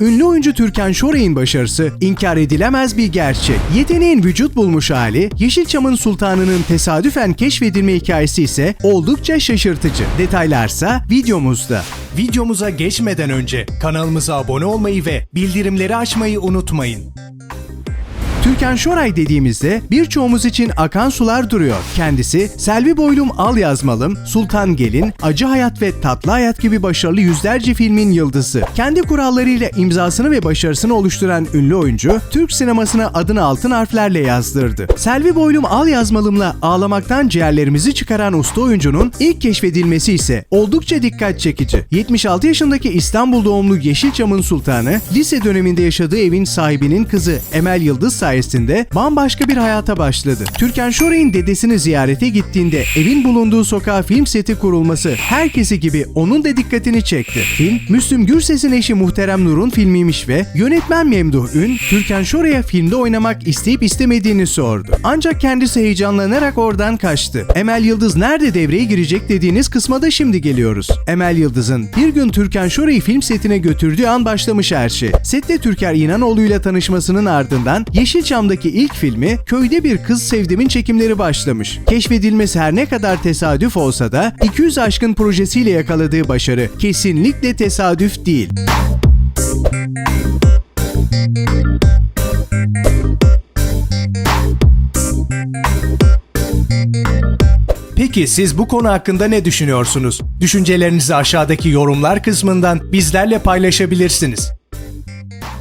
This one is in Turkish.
Ünlü oyuncu Türkan Şoray'ın başarısı inkar edilemez bir gerçek. Yeteneğin vücut bulmuş hali, Yeşilçam'ın sultanının tesadüfen keşfedilme hikayesi ise oldukça şaşırtıcı. Detaylarsa videomuzda. Videomuza geçmeden önce kanalımıza abone olmayı ve bildirimleri açmayı unutmayın. Türkan Şoray dediğimizde birçoğumuz için akan sular duruyor. Kendisi Selvi Boylum Al Yazmalım, Sultan Gelin, Acı Hayat ve Tatlı Hayat gibi başarılı yüzlerce filmin yıldızı. Kendi kurallarıyla imzasını ve başarısını oluşturan ünlü oyuncu, Türk sinemasına adını altın harflerle yazdırdı. Selvi Boylum Al Yazmalım'la ağlamaktan ciğerlerimizi çıkaran usta oyuncunun ilk keşfedilmesi ise oldukça dikkat çekici. 76 yaşındaki İstanbul doğumlu Yeşilçam'ın sultanı, lise döneminde yaşadığı evin sahibinin kızı Emel Yıldız sayesinde bambaşka bir hayata başladı. Türkan Şoray'ın dedesini ziyarete gittiğinde evin bulunduğu sokağa film seti kurulması herkesi gibi onun da dikkatini çekti. Film, Müslüm Gürses'in eşi Muhterem Nur'un filmiymiş ve yönetmen Memduh Ün, Türkan Şoray'a filmde oynamak isteyip istemediğini sordu. Ancak kendisi heyecanlanarak oradan kaçtı. Emel Yıldız nerede devreye girecek dediğiniz kısma da şimdi geliyoruz. Emel Yıldız'ın bir gün Türkan Şoray'ı film setine götürdüğü an başlamış her şey. Sette Türker İnanoğlu'yla tanışmasının ardından Yeşilçam'daki ilk filmi Köyde Bir Kız Sevdim'in çekimleri başlamış. Keşfedilmesi her ne kadar tesadüf olsa da 200 aşkın projesiyle yakaladığı başarı kesinlikle tesadüf değil. Peki siz bu konu hakkında ne düşünüyorsunuz? Düşüncelerinizi aşağıdaki yorumlar kısmından bizlerle paylaşabilirsiniz.